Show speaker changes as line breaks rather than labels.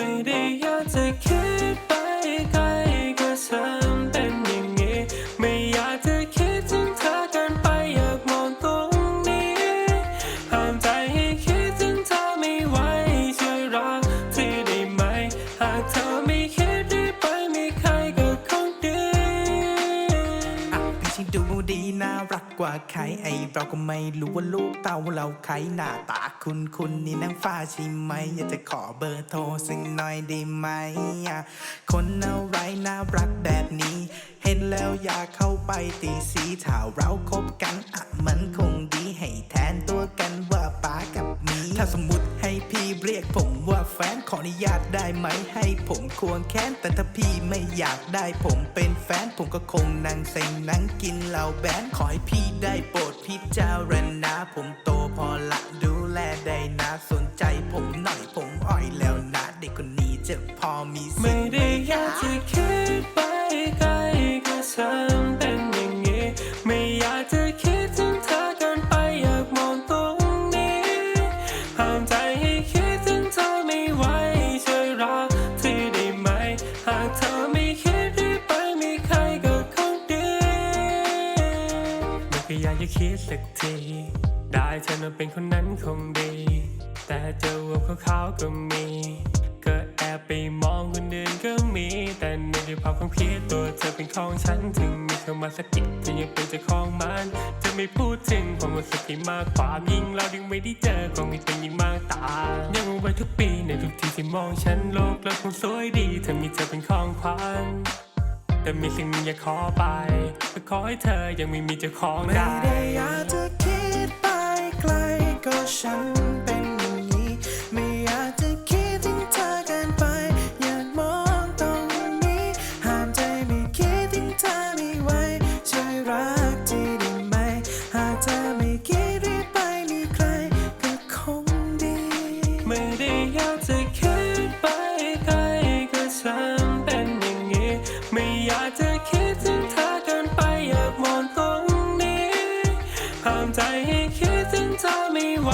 ไม่ได้อยากจะคิดไปไกล ดูดี
น่ารักกว่าใครไอเราก็ไม่รู้ว่าลูกเต้าเราใครหน้าตาคุณคุณนี่นางฟ้าใช่ไหม อยากจะขอเบอร์โทรสักหน่อยได้ไหมอะคนอะไรน่ารักแบบนี้ เห็นแล้วอยากเข้าไปตีสีถ้าเราคบกัน ว่าแฟนขออนุญาตได้ไหมให้ผมควงแค้นแต่ถ้าพี่ไม่อยากได้ผมเป็นแฟนผมก็คงนั่งเซ็งนั่งกินเหล้าแบนขอให้พี่ได้โปรดพิจารณาผมโตพอละดูแลได้นะสนใจผมหน่อยผมอ่อยแล้วนะเด็กคนนี้จะพอมีสิ
ไม่
ทธิ์
ได้อยากจะคิดไปไกลก็ฉันเป็นอ อยากคิดสักที ได้เธอมาเป็นคนนั้นคงดี แต่เจอว่าเขาเขาก็มี ก็แอบไปมองคนอื่นก็มี แต่ในด้วยภาพความคิดตัวเธอเป็นของฉันถึงมีเข้ามาสะกิดจะยังเป็นเจ้าของมัน จะไม่พูดถึงความรู้สึกที่มากความยิ่งเราดึงไม่ได้เจอคงมีเป็นยิ่งมากตายังไว้ทุกปีในทุกที่ที่มองฉันโลกเราคงสวยดีถ้ามีเธอเป็นของขวัญ แต่มีสิ่งหนึงอยากขอไปก็ขอให้เธอยังไม่มีเจ้าของ
ไม่
ได้
ได้อยากจะคิดไปไกลก็ฉันเป็นอย่างนี้ ไม่อยากจะคิดถึงเธอเกินไป อยากมองตรงนี้ห้ามใจไม่คิดถึงเธอไม่ไหวช่วยรักทีได้ไหม หากเธอไม่คิดรีบไปมีใครก็คงดี
ไม่ได้อยากจะคิด ไม่อยากจะคิดถึงเธอเกินไปอยากมองตรงนี้ห้ามใจให้คิดถึงเธอไม่ไหว